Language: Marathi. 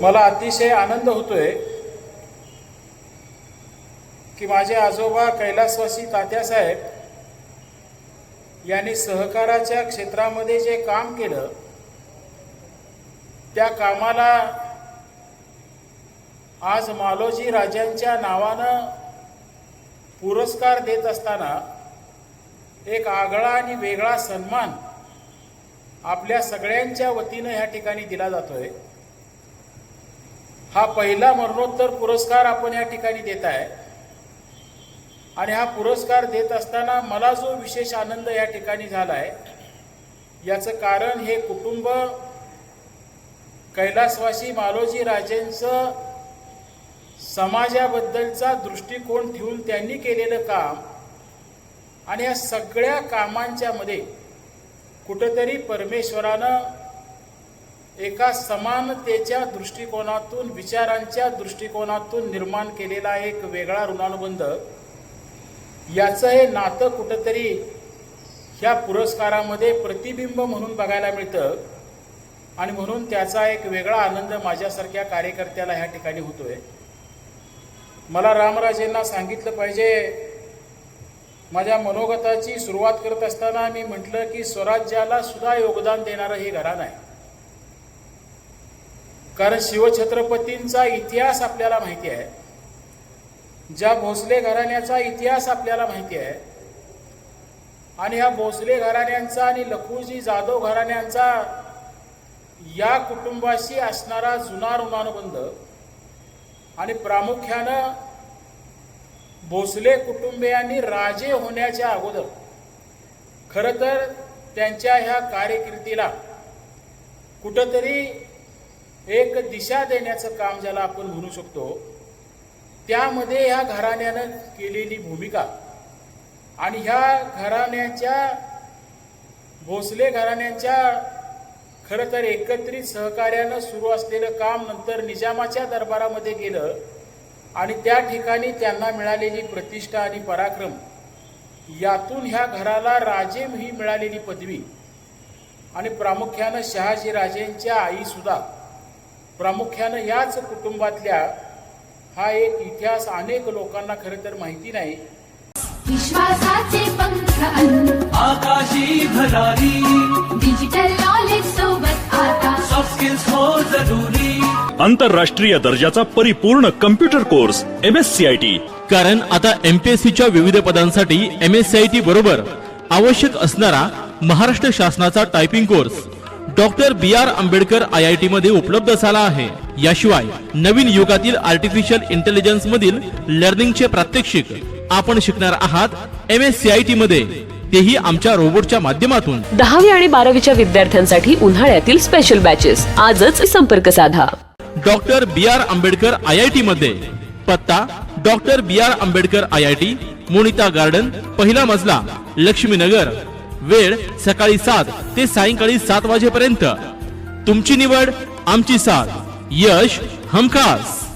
मला अतिशय आनंद होतोय की माझे आजोबा कैलासवासी तात्यासाहेब यांनी सहकाराच्या क्षेत्रामध्ये जे काम केलं त्या कामाला आज मालोजी राजांच्या नावानं पुरस्कार देत असताना एक आगळा आणि वेगळा सन्मान आपल्या सगळ्यांच्या वतीनं ह्या ठिकाणी दिला जातोय. हा पहिला मरणोत्तर पुरस्कार आपण या ठिकाणी देत आहे. आणि हा पुरस्कार देत असताना मला जो विशेष आनंद या ठिकाणी झाला आहे याचं कारण हे कुटुंब कैलासवासी मालोजी राजेंचं समाजाबद्दलचा दृष्टिकोन ठेवून त्यांनी केलेलं काम आणि या सगळ्या कामांच्यामध्ये कुठंतरी परमेश्वरानं एका समानतेच्या दृष्टिकोनातून विचारांच्या दृष्टिकोनातून निर्माण केलेला एक वेगळा ऋणानुबंध. याचं हे नातं कुठंतरी ह्या पुरस्कारामध्ये प्रतिबिंब म्हणून बघायला मिळतं आणि म्हणून त्याचा एक वेगळा आनंद माझ्यासारख्या कार्यकर्त्याला ह्या ठिकाणी होतोय. मला रामराजेंना सांगितलं पाहिजे माझ्या मनोगताची सुरुवात करत असताना मी म्हटलं की स्वराज्याला सुद्धा योगदान देणारं हे घराणं आहे. कारण शिवछत्रपतींचा इतिहास आपल्याला माहिती आहे. ज्या भोसले घराण्याचा इतिहास आपल्याला माहिती आहे. आणि ह्या भोसले घराण्यांचा आणि लखुजी जाधव घराण्यांचा या कुटुंबाशी असणारा जुना ऋणानुबंध आणि प्रामुख्यानं भोसले कुटुंबियांनी राजे होण्याच्या अगोदर खरं तर त्यांच्या ह्या कार्यकिर्दीला कुठंतरी एक दिशा देण्याचं काम ज्याला आपण म्हणू शकतो त्यामध्ये ह्या घराण्यानं केलेली भूमिका आणि ह्या घराण्याच्या भोसले घराण्याच्या खरं तर एकत्रित सहकार्यानं सुरू असलेलं काम नंतर निजामाच्या दरबारामध्ये गेलं आणि त्या ठिकाणी त्यांना मिळालेली प्रतिष्ठा आणि पराक्रम यातून ह्या घराला राजे ही मिळालेली पदवी आणि प्रामुख्यानं शहाजी राजेंच्या आईसुद्धा प्रामुख्यानं याच कुटुंबातल्या हा एक इतिहास अनेक लोकांना खरं तर माहिती नाही. विश्वासाचे पंख आकाशी भरारी डिजिटल नॉलेज सोबत आता. सॉफ्ट स्किल्स हो जरुरी. आंतरराष्ट्रीय दर्जाचा परिपूर्ण computer course M S C I T कारण आता एमपीएससीच्या विविध पदांसाठी M S C I T बरोबर आवश्यक असणारा महाराष्ट्र शासनाचा typing course doctor B R Ambedkar I I T मध्ये उपलब्ध झाला आहे. याशिवाय नवीन युगातील आर्टिफिशियल इंटेलिजन्स मधील लर्निंगचे प्रात्यक्षिक आपण शिकणार आहात M S C I T मध्ये तेही आमच्या रोबोटच्या माध्यमातून. दहावी आणि बारावीच्या विद्यार्थ्यांसाठी उन्हाळ्यातील स्पेशल बॅचेस आजच संपर्क साधा. Doctor B R Ambedkar I I T मध्ये पत्ता doctor B R Ambedkar I I T Monita garden पहिला मजला लक्ष्मीनगर. वेळ सकाळी सात ते सायंकाळी सात वाजेपर्यंत. तुमची निवड आमची साथ. यश हमखास.